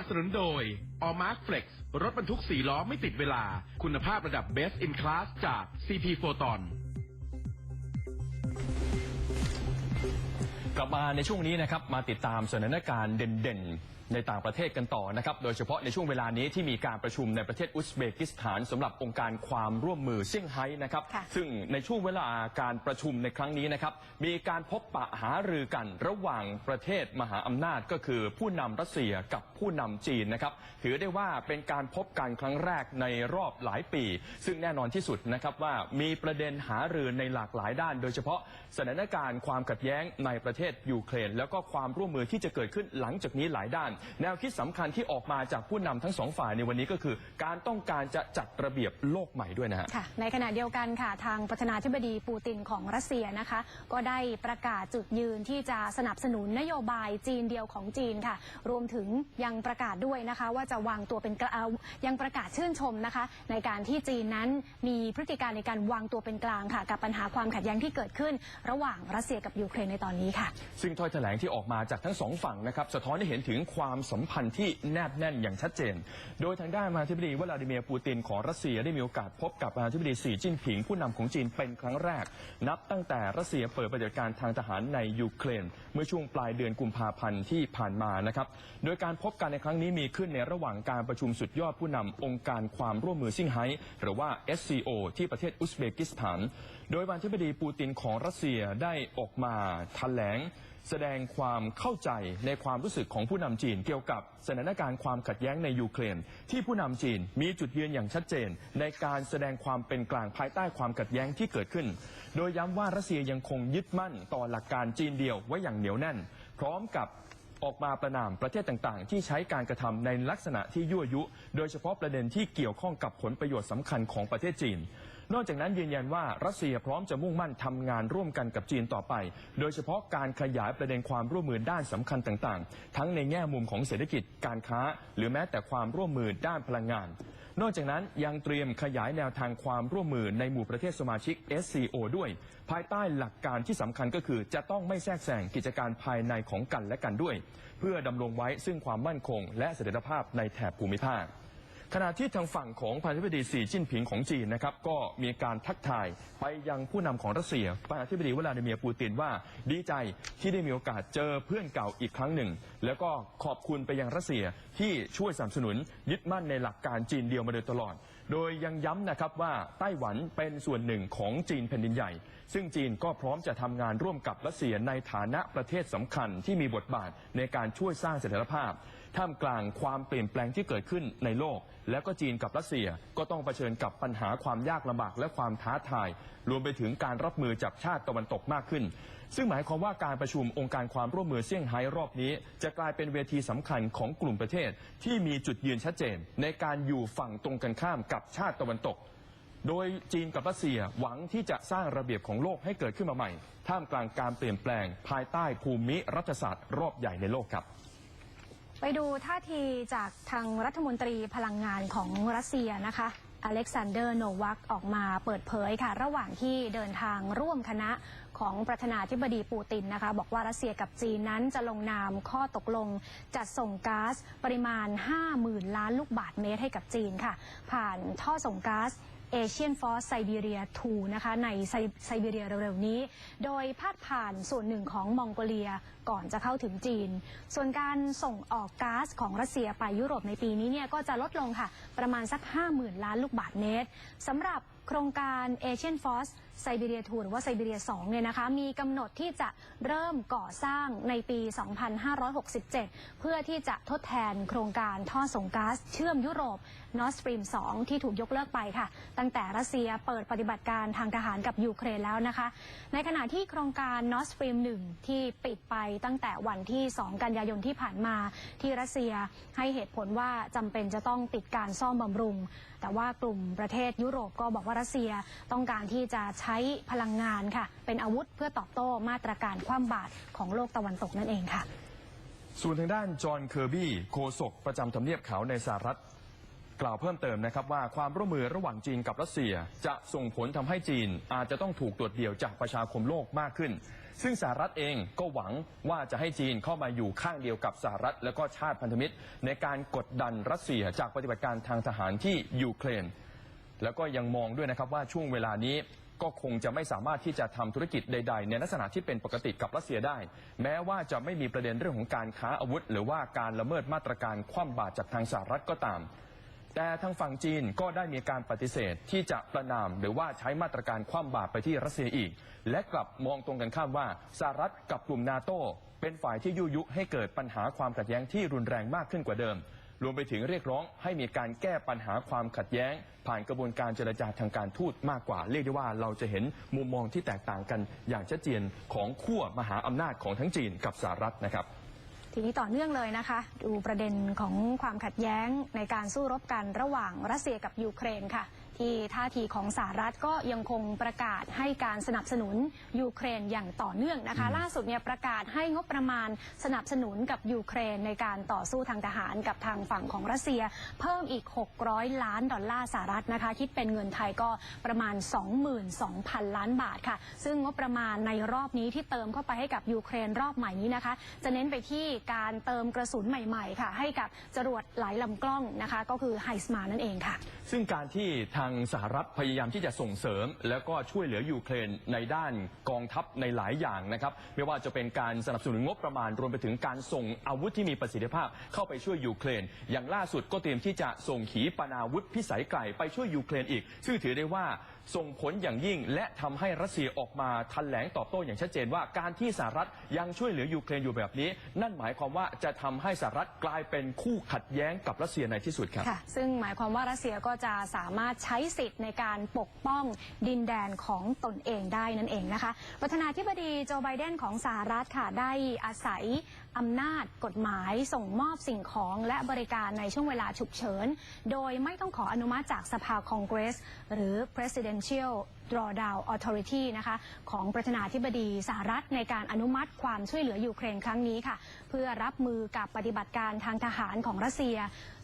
นับสนุนโดย All Mark Flex รถบรรทุกสี่ล้อไม่ติดเวลา คุณภาพระดับ Best in Class จาก CP Photon กลับมาในช่วงนี้นะครับ มาติดตามสถานการณ์เด่นๆ ในต่างประเทศกันต่อนะครับ โดยเฉพาะในช่วงเวลานี้ที่มีการประชุมในประเทศอุซเบกิสถานสำหรับองค์การความร่วมมือเซี่ยงไฮ้นะครับค่ะซึ่งในช่วงเวลาการประชุมในครั้งนี้นะครับ มีการพบปะหารือกันระหว่างประเทศมหาอำนาจก็คือผู้นำรัสเซียกับผู้นำจีนนะครับ ถือได้ว่าเป็นการพบกันครั้งแรกในรอบหลายปี ซึ่งแน่นอนที่สุดนะครับว่ามีประเด็นหารือในหลากหลายด้าน โดยเฉพาะสถานการณ์ความขัดแย้งในประเทศยูเครน แล้วก็ความร่วมมือที่จะเกิดขึ้นหลังจากนี้หลายด้านแนวคิดสำคัญที่ออกมาจากผู้นำทั้งสองฝ่ายในวันนี้ก็คือ การต้องการจะจัดระเบียบโลกใหม่ด้วยนะฮะ ค่ะในขณะเดียวกันค่ะ ทางประธานาธิบดีปูตินของรัสเซียนะคะ ก็ได้ประกาศจุดยืนที่จะสนับสนุนนโยบายจีนเดียวของจีนค่ะ รวมถึงยังประกาศด้วยนะคะ ว่าจะวางตัวเป็นกลางยังประกาศชื่นชมนะคะ ในการที่จีนนั้นมีพฤติการในการวางตัวเป็นกลางค่ะ กับปัญหาความขัดแย้งที่เกิดขึ้น ระหว่างรัสเซียกับยูเครนในตอนนี้ค่ะ ซึ่งถ้อยแถลงที่ออกมาจากทั้งสองฝั่งนะครับ สะท้อนให้เห็นถึงความสัมพันธ์ที่แนบแน่นอย่างชัดเจน โดยทางด้านประธานาธิบดีวลาดิเมียร์ปูตินของรัสเซียได้มีโอกาสพบกับประธานาธิบดีสีจิ้นผิงผู้นำของจีนเป็นครั้งแรก นับตั้งแต่รัสเซียเปิดปฏิบัติการทางทหารในยูเครน เมื่อช่วงปลายเดือนกุมภาพันธ์ที่ผ่านมานะครับโดยการพบกันในครั้งนี้มีขึ้นในระหว่างการประชุมสุดยอดผู้นำองค์การความร่วมมือซิ่งไฮ้หรือว่า SCO ที่ประเทศอุซเบกิสถาน โดยประธานาธิบดีปูตินของรัสเซียได้ออกมาแถลง แสดงความเข้าใจในความรู้สึกของผู้นำจีน เกี่ยวกับสถานการณ์ความขัดแย้งในยูเครน ที่ผู้นำจีนมีจุดยืนอย่างชัดเจน ในการแสดงความเป็นกลางภายใต้ความขัดแย้งที่เกิดขึ้น โดยย้ำว่ารัสเซียยังคงยึดมั่นต่อหลักการจีนเดียวไว้อย่างเหนียวแน่น พร้อมกับออกมาประนามประเทศต่างๆ ที่ใช้การกระทำในลักษณะที่ยั่วยุ โดยเฉพาะประเด็นที่เกี่ยวข้องกับผลประโยชน์สำคัญของประเทศจีน นอกจากนั้นยืนยันว่ารัสเซียพร้อมจะมุ่งมั่นทำงานร่วมกันกับจีนต่อไป โดยเฉพาะการขยายประเด็นความร่วมมือด้านสำคัญต่างๆ ทั้งในแง่มุมของเศรษฐกิจการค้า หรือแม้แต่ความร่วมมือด้านพลังงาน นอกจากนั้นยังเตรียมขยายแนวทางความร่วมมือในหมู่ประเทศสมาชิก SCO ด้วย ภายใต้หลักการที่สำคัญก็คือจะต้องไม่แทรกแซงกิจการภายในของกันและกันด้วย เพื่อดำรงไว้ซึ่งความมั่นคง และเสถียรภาพในแถบภูมิภาค ขณะที่ทางฝั่งของประธานาธิบดีสีจิ้นผิงของจีนนะครับก็มีการทักทายไปยังผู้นำของรัสเซียประธานาธิบดีวลาดิเมียร์ปูตินว่าดีใจที่ได้มีโอกาสเจอเพื่อนเก่าอีกครั้งหนึ่ง แล้วก็ขอบคุณไปยังรัสเซียที่ช่วยสนับสนุนยึดมั่นในหลักการจีนเดียวมาโดยตลอด โดยยังย้ำนะครับว่าไต้หวันเป็นส่วนหนึ่งของจีนแผ่นดินใหญ่ ซึ่งจีนก็พร้อมจะทำงานร่วมกับรัสเซียในฐานะประเทศสำคัญที่มีบทบาทในการช่วยสร้างเสถียรภาพ ท่ามกลางความเปลี่ยนแปลงที่เกิดขึ้นในโลก แล้วก็จีนกับรัสเซียก็ต้องเผชิญกับปัญหาความยากลำบากและความท้าทาย รวมไปถึงการรับมือจากชาติตะวันตกมากขึ้น ซึ่งหมายความว่าการประชุมองค์การความร่วมมือเซี่ยงไฮ้รอบนี้ จะกลายเป็นเวทีสำคัญของกลุ่มประเทศ ที่มีจุดยืนชัดเจน ในการอยู่ฝั่งตรงกันข้ามกับชาติตะวันตกโดยจีนกับรัสเซียหวังที่จะสร้างระเบียบของโลกให้เกิดขึ้นมาใหม่ ท่ามกลางการเปลี่ยนแปลงภายใต้ภูมิรัฐศาสตร์รอบใหญ่ในโลกครับ ไปดูท่าทีจากทางรัฐมนตรีพลังงานของรัสเซียนะคะ อเล็กซานเดอร์โนวัคออกมาเปิดเผยค่ะ ระหว่างที่เดินทางร่วมคณะของประธานาธิบดีปูตินนะคะ บอกว่ารัสเซียกับจีนนั้นจะลงนามข้อตกลง จัดส่งก๊าซปริมาณ 50,000 ล้านลูกบาทเมตรให้กับจีนค่ะ ผ่านท่อส่งก๊าซ เอเชียนฟอสไซบีเรีย2นะคะในไซไซบีเรียเร็วๆนี้ โดยพาดผ่านส่วนหนึ่งของมองโกเลียก่อนจะเข้าถึงจีน ส่วนการส่งออกก๊าซของรัสเซียไปยุโรปในปีนี้เนี่ยก็จะลดลงค่ะ ประมาณสัก 50,000 ล้านลูกบาทเมตรสำหรับโครงการเอเชียนฟอสไซบีเรีย2หรือว่าไซบีเรีย2เนี่ยนะคะมีกำหนดที่จะเริ่มก่อสร้างในปี 2567 เพื่อที่จะทดแทนโครงการท่อส่งก๊าซเชื่อมยุโรป Nord Stream 2ที่ถูกยกเลิกไปค่ะ ตั้งแต่รัสเซียเปิดปฏิบัติการทางทหารกับยูเครนแล้วนะคะ ในขณะที่โครงการ Nord Stream 1ที่ปิดไปตั้งแต่วันที่ 2 กันยายนที่ผ่านมาที่รัสเซียให้เหตุผลว่าจำเป็นจะต้องปิดการซ่อมบำรุง แต่ว่ากลุ่มประเทศยุโรปก็บอกว่ารัสเซียต้องการที่จะใช้พลังงานค่ะ เป็นอาวุธเพื่อตอบโต้มาตรการคว่ำบาตรของโลกตะวันตกนั่นเองค่ะ ส่วนทางด้านจอห์นเคอร์บี้โฆษกประจำทำเนียบขาวในสหรัฐกล่าวเพิ่มเติมนะครับว่าความร่วมมือระหว่างจีนกับรัสเซีย จะส่งผลทำให้จีนอาจจะต้องถูกตรวจเดี่ยวจากประชาคมโลกมากขึ้น ซึ่งสหรัฐเองก็หวังว่าจะให้จีนเข้ามาอยู่ข้างเดียวกับสหรัฐ และก็ชาติพันธมิตร ในการกดดันรัสเซียจากปฏิบัติการทางทหารที่ยูเครน แล้วก็ยังมองด้วยนะครับว่าช่วงเวลานี้ ก็คงจะไม่สามารถที่จะทำธุรกิจใด ๆ ในลักษณะที่เป็นปกติกับรัสเซียได้ แม้ว่าจะไม่มีประเด็นเรื่องของการค้าอาวุธ หรือว่าการละเมิดมาตรการคว่ำบาตรจากทางสหรัฐก็ตาม แต่ทางฝั่งจีนก็ได้มีการปฏิเสธที่จะประนามหรือว่าใช้มาตรการคว่ำบาตรไปที่รัสเซียอีก และกลับมองตรงกันข้ามว่าสหรัฐกับกลุ่มนาโตเป็นฝ่ายที่ยุยุให้เกิดปัญหาความขัดแย้งที่รุนแรงมากขึ้นกว่าเดิม รวมไปถึงเรียกร้องให้มีการแก้ปัญหาความขัดแย้ง ผ่านกระบวนการเจรจาทางการทูตมากกว่า เรียกได้ว่าเราจะเห็นมุมมองที่แตกต่างกันอย่างชัดเจนของขั้วมหาอำนาจของทั้งจีนกับสหรัฐนะครับทีนี้ต่อเนื่องเลยนะคะ ดูประเด็นของความขัดแย้งในการสู้รบกันระหว่างรัสเซียกับยูเครนค่ะ ที่ท่าทีของสหรัฐก็ยังคงประกาศให้การสนับสนุนยูเครนอย่างต่อเนื่องนะคะ ล่าสุดเนี่ยประกาศให้งบประมาณสนับสนุนกับยูเครนในการต่อสู้ทางทหารกับทางฝั่งของรัสเซีย เพิ่มอีก 600 ล้านดอลลาร์สหรัฐนะคะคิดเป็นเงินไทยก็ประมาณ 22,000 ล้านบาทค่ะ ซึ่งงบประมาณในรอบนี้ที่เติมเข้าไปให้กับยูเครนรอบใหม่นี้นะคะ จะเน้นไปที่การเติมกระสุนใหม่ๆค่ะ ให้กับจรวดหลายลำกล้องนะคะ ก็คือไฮสมานั่นเองค่ะ ซึ่งการที่ทางสหรัฐพยายามที่จะส่งเสริม แล้วก็ช่วยเหลือยูเครนในด้านกองทัพในหลายอย่างนะครับ ไม่ว่าจะเป็นการสนับสนุนงบประมาณรวมไปถึงการส่งอาวุธที่มีประสิทธิภาพเข้าไปช่วยยูเครน อย่างล่าสุดก็เตรียมที่จะส่งขีปนาวุธพิสัยไกลไปช่วยยูเครนอีก ซึ่งถือได้ว่า ส่งผลอย่างยิ่ง และทำให้รัสเซียออกมาทันแหลงตอบโต้อย่างชัดเจนว่าการที่สหรัฐยังช่วยเหลือยูเครนอยู่แบบนี้ นั่นหมายความว่าจะทำให้สหรัฐกลายเป็นคู่ขัดแย้งกับรัสเซียในที่สุดครับค่ะซึ่งหมายความว่ารัสเซียก็จะสามารถใช้สิทธิ์ในการปกป้องดินแดนของตนเองได้นั่นเองนะคะประธานาธิบดีโจไบเดนของสหรัฐค่ะได้อาศัยอำนาจกฎหมายส่งมอบสิ่งของและบริการในช่วงเวลาฉุกเฉิน โดยไม่ต้องขออนุมัติจากสภาคองเกรส หรือ presidential drawdown authority นะคะของประธานาธิบดีสหรัฐในการอนุมัติความช่วยเหลือยูเครนครั้งนี้ค่ะ เพื่อรับมือกับปฏิบัติการทางทหารของรัสเซีย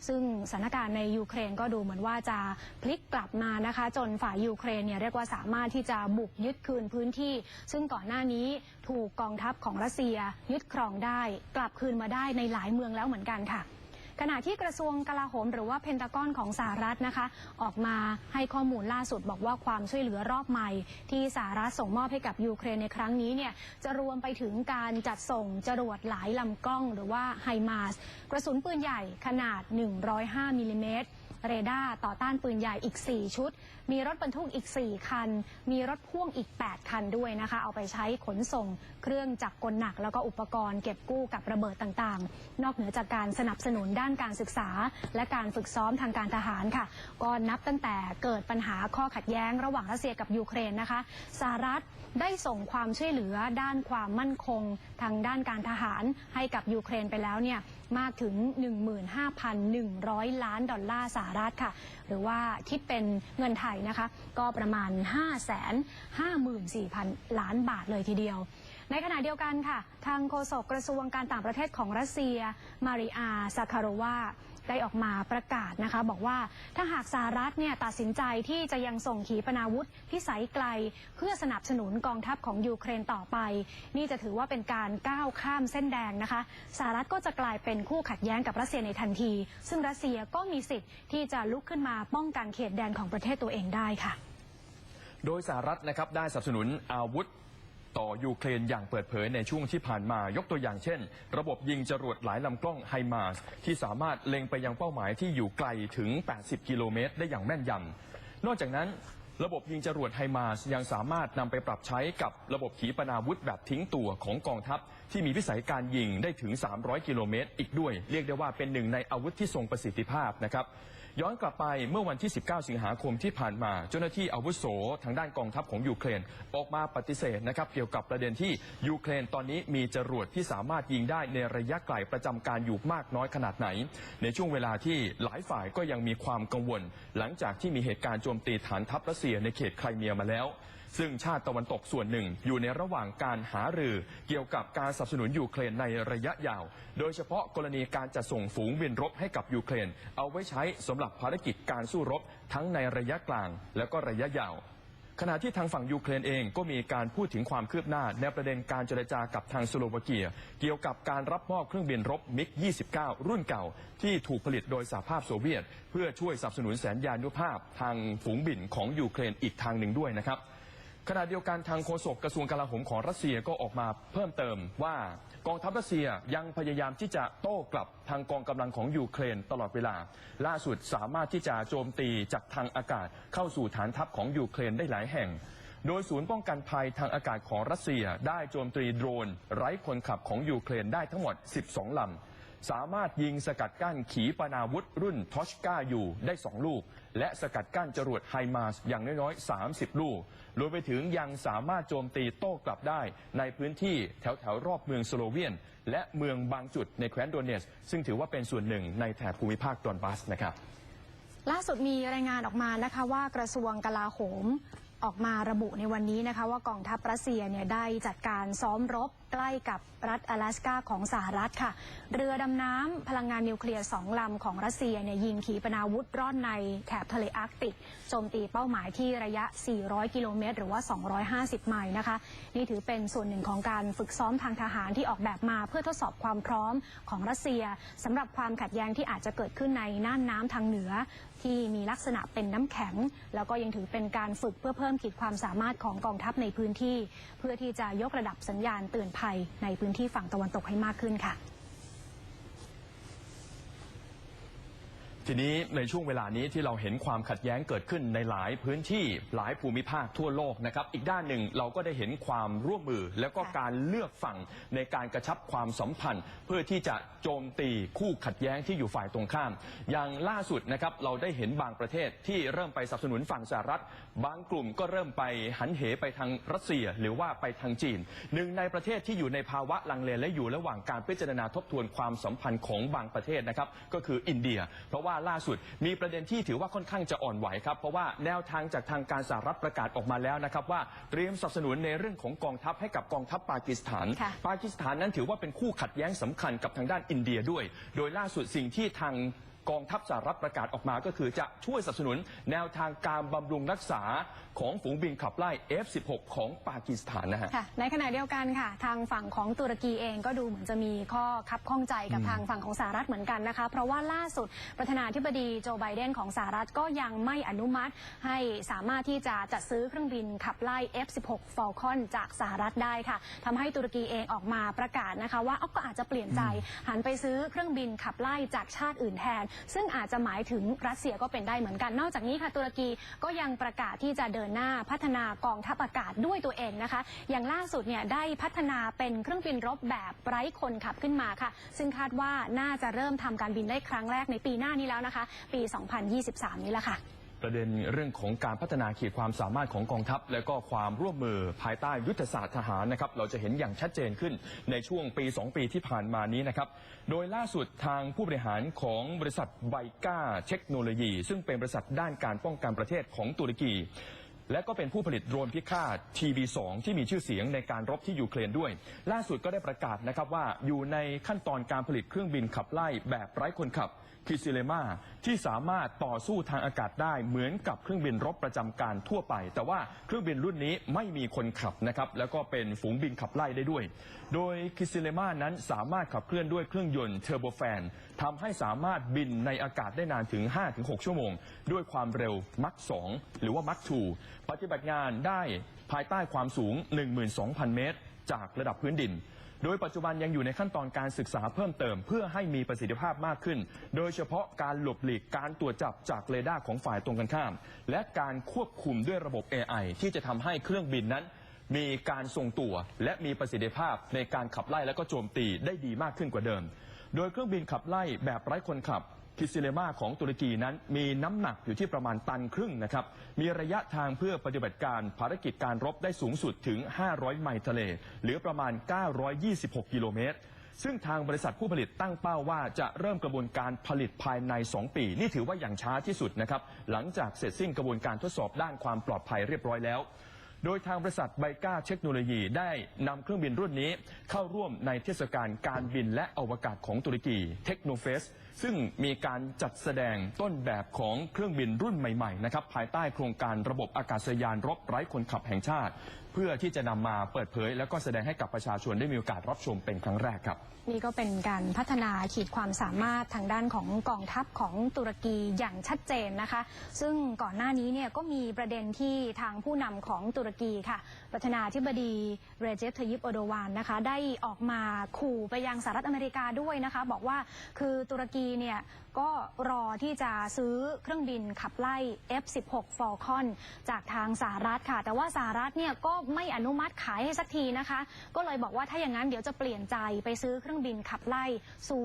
ซึ่งสถานการณ์ในยูเครนก็ดูเหมือนว่าจะพลิกกลับมานะคะ จนฝ่ายยูเครนเนี่ยเรียกว่าสามารถที่จะบุกยึดคืนพื้นที่ ซึ่งก่อนหน้านี้ถูกกองทัพของรัสเซียยึดครองได้ กลับคืนมาได้ในหลายเมืองแล้วเหมือนกันค่ะ ขณะที่กระทรวงกลาโหมหรือว่าเพนตากอนของสหรัฐนะคะ ออกมาให้ข้อมูลล่าสุดบอกว่าความช่วยเหลือรอบใหม่ ที่สหรัฐส่งมอบให้กับยูเครนในครั้งนี้เนี่ยจะรวมไปถึงการจัดส่งจรวดหลายลำกล้อง หรือว่าไฮมาสกระสุนปืนใหญ่ขนาด 105มิลลิเมตรเรดาร์ต่อต้านปืนใหญ่อีก 4 ชุด มีรถบรรทุกอีก 4 คัน มีรถพ่วงอีก 8 คันด้วยนะคะ เอาไปใช้ขนส่ง เครื่องจักรกลหนัก แล้วก็อุปกรณ์เก็บกู้กับระเบิดต่างๆ นอกเหนือจากการสนับสนุนด้านการศึกษา และการฝึกซ้อมทางการทหารค่ะ ก็นับตั้งแต่เกิดปัญหาข้อขัดแย้งระหว่างรัสเซียกับยูเครนนะคะสหรัฐได้ส่งความช่วยเหลือด้านความมั่นคง ทางด้านการทหารให้กับยูเครนไปแล้วเนี่ยมากถึง 15,100 ล้านดอลลาร์สหรัฐค่ะ หรือว่าคิดเป็นเงินไทยนะคะ ก็ประมาณ 554,000 ล้านบาทเลยทีเดียว ในขณะเดียวกันค่ะ ทางโฆษกกระทรวงการต่างประเทศของรัสเซีย มาริอาซาคาโรวา ได้ออกมาประกาศนะคะ บอกว่าถ้าหากสหรัฐเนี่ยตัดสินใจที่จะยังส่งขีปนาวุธพิสัยไกล เพื่อสนับสนุนกองทัพของยูเครนต่อไป นี่จะถือว่าเป็นการก้าวข้ามเส้นแดงนะคะสหรัฐก็จะกลายเป็นคู่ขัดแย้งกับรัสเซียในทันที ซึ่งรัสเซียก็มีสิทธิ์ที่จะลุกขึ้นมาป้องกันเขตแดนของประเทศตัวเองได้ค่ะ โดยสหรัฐนะครับได้สนับสนุนอาวุธ ต่อยูเครนอย่างเปิดเผยในช่วงที่ผ่านมายกตัวอย่างเช่น ระบบยิงจรวดหลายลำกล้องไฮมาสที่สามารถเล็งไปยังเป้าหมายที่อยู่ไกลถึง 80 กิโลเมตร ได้อย่างแม่นยำนอกจากนั้นระบบยิงจรวดไฮมาสยังสามารถนำไปปรับใช้กับระบบขีปนาวุธแบบทิ้งตัวของกองทัพ ที่มีวิสัยการยิงได้ถึง 300 กิโลเมตร อีกด้วย เรียกได้ว่าเป็นหนึ่งในอาวุธที่ทรงประสิทธิภาพนะครับ ย้อนกลับไปเมื่อวันที่ 19 สิงหาคมที่ผ่านมา เจ้าหน้าที่อาวุโสทางด้านกองทัพของยูเครน ออกมาปฏิเสธนะครับเกี่ยวกับประเด็นที่ยูเครนตอนนี้มีจรวดที่สามารถยิงได้ในระยะไกลประจำการอยู่มากน้อยขนาดไหน ในช่วงเวลาที่หลายฝ่ายก็ยังมีความกังวล หลังจากที่มีเหตุการณ์โจมตีฐานทัพรัสเซียในเขตไครเมียมาแล้ว ซึ่งชาติตะวันตกส่วนหนึ่งอยู่ในระหว่างการหารือเกี่ยวกับการสนับสนุนยูเครนในระยะยาว โดยเฉพาะกรณีการจัดส่งฝูงบินรบให้กับยูเครน เอาไว้ใช้สำหรับภารกิจการสู้รบ ทั้งในระยะกลางและก็ระยะยาวขณะที่ทางฝั่งยูเครนเองก็มีการพูดถึงความคืบหน้า ในประเด็นการเจรจากับทางสโลวาเกีย เกี่ยวกับการรับมอบเครื่องบินรบมิก 29 รุ่นเก่า ที่ถูกผลิตโดยสหภาพโซเวียต เพื่อช่วยสนับสนุนแสนยานุภาพทางฝูงบินของยูเครนอีกทางหนึ่งด้วยนะครับ ขณะเดียวกันทางโฆษกกระทรวงกลาโหมของรัสเซียก็ออกมาเพิ่มเติมว่ากองทัพรัสเซียยังพยายามที่จะโต้กลับทางกองกำลังของยูเครนตลอดเวลา ล่าสุดสามารถที่จะโจมตีจากทางอากาศเข้าสู่ฐานทัพของยูเครนได้หลายแห่ง โดยศูนย์ป้องกันภัยทางอากาศของรัสเซียได้โจมตีโดรน ไร้คนขับของยูเครนได้ทั้งหมด 12 ลำ สามารถยิงสกัดกั้นขีปนาวุธรุ่นทอชกาอยู่ได้ 2 ลูก และสกัดกั้นจรวดไฮมาสอย่างน้อยๆ 30 ลูก รวมไปถึงยังสามารถโจมตีโต้กลับได้ในพื้นที่แถวๆ รอบเมืองสโลเวียน และเมืองบางจุดในแคว้นโดเนส ซึ่งถือว่าเป็นส่วนหนึ่งในแถบภูมิภาคดอนบัสนะครับล่าสุดมีรายงานออกมานะคะว่ากระทรวงกลาโหม ออกมาระบุในวันนี้นะคะว่ากองทัพรัสเซียเนี่ยได้จัดการซ้อมรบใกล้กับรัฐ阿拉สกาของสหรัฐค่ะ เรือดำน้ำพลังงานนิวเคลียร์สองลำของรัสเซียเนี่ยยิงขีปนาวุธร่อนในแถบทะเลอาร์กติกโจมตีเป้าหมายที่ระยะ 400 กิโลเมตร หรือว่า 250 ไมล์นะคะ นี่ถือเป็นส่วนหนึ่งของการฝึกซ้อมทางทหารที่ออกแบบมาเพื่อทดสอบความพร้อมของรัสเซียสำหรับความขัดแย้งที่อาจจะเกิดขึ้นในน่านน้ำทางเหนือ ที่มีลักษณะเป็นน้ำแข็ง แล้วก็ยังถือเป็นการฝึกเพื่อเพิ่มขีดความสามารถของกองทัพในพื้นที่ เพื่อที่จะยกระดับสัญญาณเตือนภัยในพื้นที่ฝั่งตะวันตกให้มากขึ้นค่ะ ทีนี้ในช่วงเวลานี้ที่เราเห็นความขัดแย้งเกิดขึ้นในหลายพื้นที่หลายภูมิภาคทั่วโลกนะครับ อีกด้านหนึ่งเราก็ได้เห็นความร่วมมือ แล้วก็การเลือกฝั่งในการกระชับความสัมพันธ์ เพื่อที่จะโจมตีคู่ขัดแย้งที่อยู่ฝ่ายตรงข้าม อย่างล่าสุดนะครับเราได้เห็นบางประเทศที่เริ่มไปสนับสนุนฝั่งสหรัฐ บางกลุ่มก็เริ่มไปหันเหไปทางรัสเซียหรือว่าไปทางจีน หนึ่งในประเทศที่อยู่ในภาวะลังเลและอยู่ระหว่างการพิจารณาทบทวนความสัมพันธ์ของบางประเทศนะครับก็คืออินเดีย เพราะว่าล่าสุดมีประเด็นที่ถือว่าค่อนข้างจะอ่อนไหวครับเพราะว่าแนวทางจากทางการสหรัฐประกาศออกมาแล้วนะครับว่าเตรียมสนับสนุนในเรื่องของกองทัพให้กับกองทัพปากีสถานค่ะปากีสถานนั้นถือว่าเป็นคู่ขัดแย้งสำคัญกับทางด้านอินเดียด้วย โดยล่าสุดสิ่งที่ทาง กองทัพสหรัฐประกาศออกมาก็คือจะช่วยสนับสนุนแนวทางการบำรุงรักษา ของฝูงบินขับไล่ F-16 ของปากีสถานนะฮะ ค่ะในขณะเดียวกันค่ะ ทางฝั่งของตุรกีเองก็ดูเหมือนจะมีข้อคับข้องใจกับทางฝั่งของสหรัฐเหมือนกันนะคะ เพราะว่าล่าสุดประธานาธิบดีโจไบเดนของสหรัฐก็ยังไม่อนุมัติ ให้สามารถที่จะจัดซื้อเครื่องบินขับไล่ F16 Falcon จากสหรัฐได้ค่ะทำให้ตุรกีเองออกมาประกาศนะคะว่าเอาก็อาจจะเปลี่ยนใจหันไปซื้อเครื่องบินขับไล่จากชาติอื่นแทน ซึ่งอาจจะหมายถึงรัสเซียก็เป็นได้เหมือนกัน นอกจากนี้ค่ะตุรกีก็ยังประกาศที่จะเดินหน้าพัฒนากองทัพอากาศด้วยตัวเองนะคะ อย่างล่าสุดเนี่ยได้พัฒนาเป็นเครื่องบินรบแบบไร้คนขับขึ้นมาค่ะ ซึ่งคาดว่าน่าจะเริ่มทำการบินได้ครั้งแรกในปีหน้านี้แล้วนะคะ ปี 2023 นี้แหละค่ะประเด็นเรื่องของการพัฒนาขีดความสามารถของกองทัพ และก็ความร่วมมือภายใต้ยุทธศาสตร์ทหารนะครับเราจะเห็นอย่างชัดเจนขึ้นในช่วงปี 2 ปีที่ผ่านมานี้นะครับโดยล่าสุดทางผู้บริหารของบริษัทไบก้าเทคโนโลยี ซึ่งเป็นบริษัทด้านการป้องกันประเทศของตุรกี และก็เป็นผู้ผลิตโดรนพิฆาต TB2 ที่มีชื่อเสียงในการรบที่ยูเครนด้วย ล่าสุดก็ได้ประกาศนะครับว่าอยู่ในขั้นตอนการผลิตเครื่องบินขับไล่แบบไร้คนขับคิซิเลมาที่สามารถต่อสู้ทางอากาศได้เหมือนกับเครื่องบินรบประจำการทั่วไป แต่ว่าเครื่องบินรุ่นนี้ไม่มีคนขับนะครับแล้วก็เป็นฝูงบินขับไล่ได้ด้วย โดยคิซิเลมานั้นสามารถขับเคลื่อนด้วยเครื่องยนต์เทอร์โบแฟน ทำให้สามารถบินในอากาศได้นานถึง 5-6 ชั่วโมง ด้วยความเร็วมัก2หรือว่ามัก2ปฏิบัติงานได้ภายใต้ความสูง 12,000 เมตร จากระดับพื้นดิน โดยปัจจุบันยังอยู่ในขั้นตอนการศึกษาเพิ่มเติม เพื่อให้มีประสิทธิภาพมากขึ้น โดยเฉพาะการหลบหลีกการตรวจจับจากเรดาร์ของฝ่ายตรงกันข้าม และการควบคุมด้วยระบบ AI ที่จะทำให้เครื่องบินนั้นมีการทรงตัวและมีประสิทธิภาพในการขับไล่และก็โจมตีได้ดีมากขึ้นกว่าเดิม โดยเครื่องบินขับไล่แบบไร้คนขับคิซิเลมาของตุรกีนั้นมีน้ำหนักอยู่ที่ประมาณตันครึ่งนะครับ มีระยะทางเพื่อปฏิบัติการภารกิจการรบได้สูงสุดถึง 500 ไมล์ทะเล หรือประมาณ 926 กิโลเมตร ซึ่งทางบริษัทผู้ผลิตตั้งเป้าว่าจะเริ่มกระบวนการผลิตภายใน 2 ปี นี่ถือว่าอย่างช้าที่สุดนะครับ หลังจากเสร็จสิ้นกระบวนการทดสอบด้านความปลอดภัยเรียบร้อยแล้ว โดยทางบริษัทไบก้าเทคโนโลยีได้นำเครื่องบินรุ่นนี้ เข้าร่วมในเทศกาลการบินและอวกาศของตุรกีเทคโนเฟสซึ่งมีการจัดแสดงต้นแบบของเครื่องบินรุ่นใหม่ๆนะครับภายใต้โครงการระบบอากาศยานรบไร้คนขับแห่งชาติ พื่อที่จะนำมาเปิดเผย แล้วก็แสดงให้กับประชาชนได้มีโอกาสรับชมเป็นครั้งแรกครับ นี่ก็เป็นการพัฒนาขีดความสามารถทางด้านของกองทัพของตุรกีอย่างชัดเจนนะคะ ซึ่งก่อนหน้านี้เนี่ยก็มีประเด็นที่ทางผู้นำของตุรกีค่ะประธานาธิบดีเรเจปทยิปโอโดวานนะคะ ได้ออกมาขู่ไปยังสหรัฐอเมริกาด้วยนะคะ บอกว่าคือตุรกีเนี่ยก็รอที่จะซื้อเครื่องบินขับไล่ F16 Falcon จากทางสหรัฐค่ะ แต่ว่าสหรัฐเนี่ยก็ไม่อนุมัติขายให้สักทีนะคะ ก็เลยบอกว่าถ้าอย่างนั้นเดี๋ยวจะเปลี่ยนใจไปซื้อเครื่องบินขับไล่ซู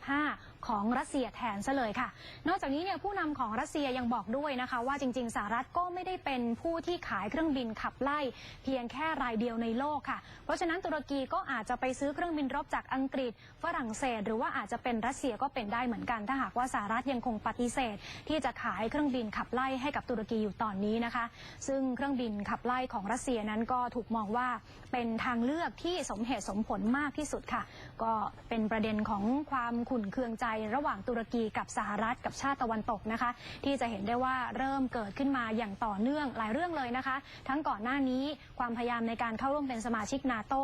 35 ของรัสเซียแทนซะเลยค่ะ นอกจากนี้เนี่ยผู้นำของรัสเซียยังบอกด้วยนะคะ ว่าจริง ๆสหรัฐก็ไม่ได้เป็นผู้ที่ขายเครื่องบินขับไล่ เพียงแค่รายเดียวในโลกค่ะ เพราะฉะนั้นตุรกีก็อาจจะไปซื้อเครื่องบินรบจากอังกฤษ ฝรั่งเศส หรือว่าอาจจะเป็นรัสเซียก็เป็นได้เหมือนกัน ถ้าหากว่าสหรัฐยังคงปฏิเสธ ที่จะขายเครื่องบินขับไล่ให้กับตุรกีอยู่ตอนนี้นะคะ ซึ่งเครื่องบินขับไล่ของรัสเซียนั้นก็ถูกมองว่าเป็นทางเลือกที่สมเหตุสมผลมากที่สุดค่ะ ก็เป็นประเด็นของความขุ่นเคืองใจระหว่างตุรกีกับสหรัฐกับชาติตะวันตกนะคะ ที่จะเห็นได้ว่าเริ่มเกิดขึ้นมาอย่างต่อเนื่องหลายเรื่องเลยนะคะ ทั้งก่อนหน้านี้ความพยายามในการเข้าร่วมเป็นสมาชิกนาโต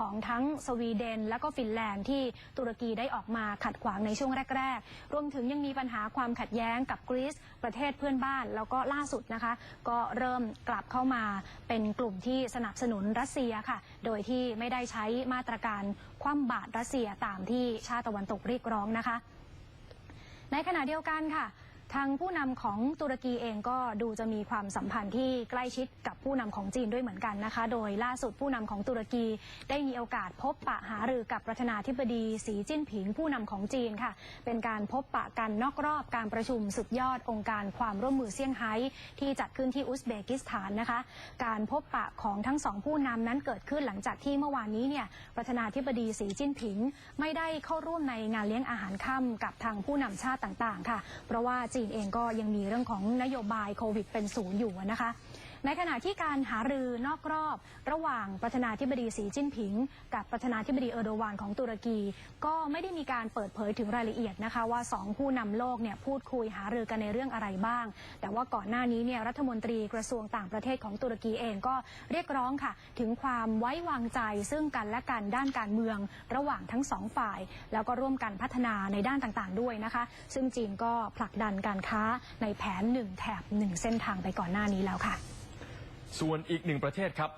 ของทั้งสวีเดน และก็ฟินแลนด์ที่ตุรกีได้ออกมาขัดขวางในช่วงแรก ๆ รวมถึงยังมีปัญหาความขัดแย้งกับกรีซประเทศเพื่อนบ้าน แล้วก็ล่าสุดนะคะ ก็เริ่มกลับเข้ามาเป็นกลุ่มที่สนับสนุนรัสเซียค่ะ โดยที่ไม่ได้ใช้มาตรการคว่ำบาตรรัสเซียตามที่ชาติตะวันตกเรียกร้องนะคะ ในขณะเดียวกันค่ะ ทางผู้นำของตุรกีเองก็ดูจะมีความสัมพันธ์ที่ใกล้ชิดกับผู้นำของจีนด้วยเหมือนกันนะคะ โดยล่าสุดผู้นำของตุรกีได้มีโอกาสพบปะหารือกับประธานาธิบดีสีจิ้นผิงผู้นำของจีนค่ะ เป็นการพบปะกันนอกรอบการประชุมสุดยอดองค์การความร่วมมือเซี่ยงไฮ้ที่จัดขึ้นที่อุซเบกิสถานนะคะ การพบปะของทั้งสองผู้นำนั้นเกิดขึ้นหลังจากที่เมื่อวานนี้เนี่ยประธานาธิบดีสีจิ้นผิง ไม่ได้เข้าร่วมในงานเลี้ยงอาหารค่ำกับทางผู้นำชาติต่างๆ ค่ะ เพราะว่าจีนเองก็ยังมีเรื่องของนโยบายโควิดเป็นศูนย์อยู่นะคะ ในขณะที่การหารือนอกรอบ ระหว่างประธานาธิบดีสีจิ้นผิง กับประธานาธิบดีเออร์โดวานของตุรกี ก็ไม่ได้มีการเปิดเผยถึงรายละเอียดนะคะ ว่าสองผู้นำโลกเนี่ยพูดคุยหารือกันในเรื่องอะไรบ้าง แต่ว่าก่อนหน้านี้เนี่ยรัฐมนตรีกระทรวงต่างประเทศของตุรกีเองก็เรียกร้องค่ะ ถึงความไว้วางใจซึ่งกันและกันด้านการเมือง ระหว่างทั้งสองฝ่าย แล้วก็ร่วมกันพัฒนาในด้านต่างๆ ด้วยนะคะ ซึ่งจีนก็ผลักดันการค้าในแผนหนึ่งแถบหนึ่งเส้นทางไปก่อนหน้านี้แล้วค่ะ ส่วนอีกหนึ่งประเทศครับ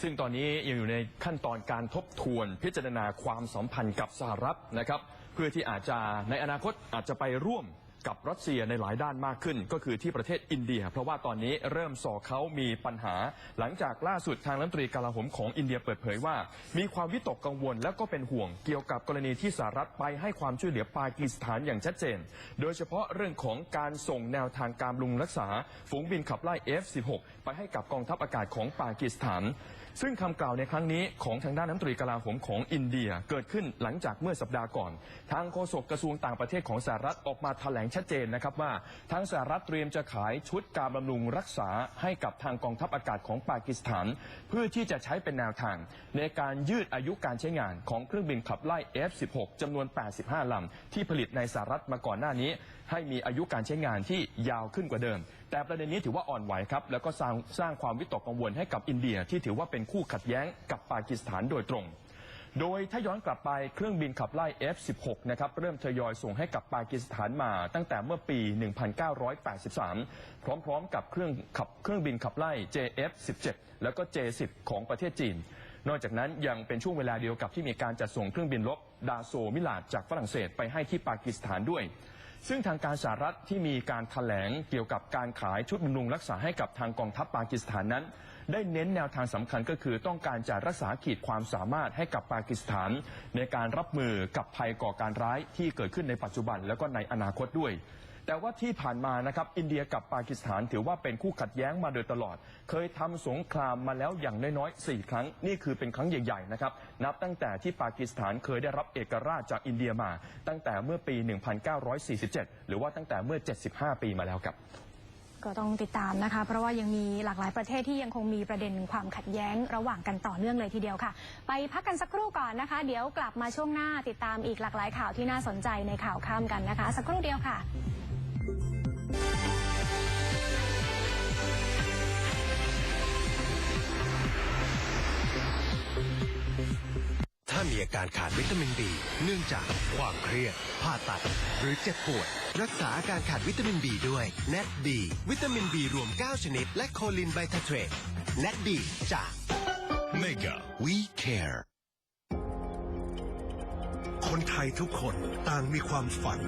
ซึ่งตอนนี้ยังอยู่ในขั้นตอนการทบทวนพิจารณาความสัมพันธ์กับสหรัฐนะครับ เพื่อที่อาจจะในอนาคตอาจจะไปร่วม กับรัสเซียในหลายด้านมากขึ้น ก็คือที่ประเทศอินเดีย เพราะว่าตอนนี้เริ่มส่อเขามีปัญหา หลังจากล่าสุดทางรัฐมนตรีกลาโหมของอินเดียเปิดเผยว่า มีความวิตกกังวลและก็เป็นห่วงเกี่ยวกับกรณีที่สหรัฐไปให้ความช่วยเหลือปากีสถานอย่างชัดเจน โดยเฉพาะเรื่องของการส่งแนวทางการบำรุงรักษา ฝูงบินขับไล่ F-16 ไปให้กับกองทัพอากาศของปากีสถาน ซึ่งคำกล่าวในครั้งนี้ของทางด้านน้ำตรีกลาโหมของอินเดียเกิดขึ้นหลังจากเมื่อสัปดาห์ก่อน ทางโฆษกกระทรวงต่างประเทศของสหรัฐออกมาแถลงชัดเจนนะครับว่า ทางสหรัฐเตรียมจะขายชุดการบำรุงรักษาให้กับทางกองทัพอากาศของปากีสถาน เพื่อที่จะใช้เป็นแนวทาง ในการยืดอายุการใช้งานของเครื่องบินขับไล่ F-16 จำนวน 85ลำที่ผลิตในสหรัฐมาก่อนหน้านี้ ให้มีอายุการใช้งานที่ยาวขึ้นกว่าเดิม แต่ประเด็นนี้ถือว่าอ่อนไหวครับ แล้วก็สร้างสร้างความวิตกกังวลให้กับอินเดียที่ถือว่าเป็นคู่ขัดแย้งกับปากีสถานโดยตรง โดยถ้าย้อนกลับไปเครื่องบินขับไล่ F-16 นะครับเริ่มทยอยส่งให้กับปากีสถานมาตั้งแต่เมื่อปี 1983 พร้อมๆ กับเครื่องขับเครื่องบินขับไล่ JF-17 แล้วก็ J-10 ของประเทศจีนนอกจากนั้นยังเป็นช่วงเวลาเดียวกับที่มีการจัดส่งเครื่องบินรบดาโซมิลาดจากฝรั่งเศสไปให้ที่ปากีสถานด้วย ซึ่งทางการสหรัฐที่มีการถแถลงเกี่ยวกับการขายชุดบำรุงรักษาให้กับทางกองทัพปากีสถานนั้น ได้เน้นแนวทางสำคัญก็คือต้องการจะรักษาขีดความสามารถให้กับปากีสถาน ในการรับมือกับภัยก่อการร้ายที่เกิดขึ้นในปัจจุบัน แล้วก็ในอนาคตด้วย แต่ว่าที่ผ่านมานะครับอินเดียกับปากีสถานถือว่าเป็นคู่ขัดแย้งมาโดยตลอด เคยทำสงครามมาแล้วอย่างน้อยๆ4ครั้ง นี่คือเป็นครั้งใหญ่ๆนะครับนับตั้งแต่ที่ปากีสถานเคยได้รับเอกราชจากอินเดียมา ตั้งแต่เมื่อปี 1947 หรือว่าตั้งแต่เมื่อ 75 ปีมาแล้วครับก็ต้องติดตามนะคะ เพราะว่ายังมีหลากหลายประเทศที่ยังคงมีประเด็นความขัดแย้งระหว่างกันต่อเนื่องเลยทีเดียวค่ะ ไปพักกันสักครู่ก่อนนะคะ เดี๋ยวกลับมาช่วงหน้าติดตามอีกหลากหลายข่าวที่น่าสนใจในข่าวข้ามกันนะคะ สักครู่เดียวค่ะ ถ้ามีอาการขาดวิตามินบีเนื่องจากความเครียดผ่าตัด หรือเจ็บปวดรักษาอาการขาดวิตามินบีด้วย n น t ดีวิตามินบีรวม 9 ชนิด และโคลินไบทาเทรต n น t ดีจาก Mega We Care คนไทยทุกคนต่างมีความฝัน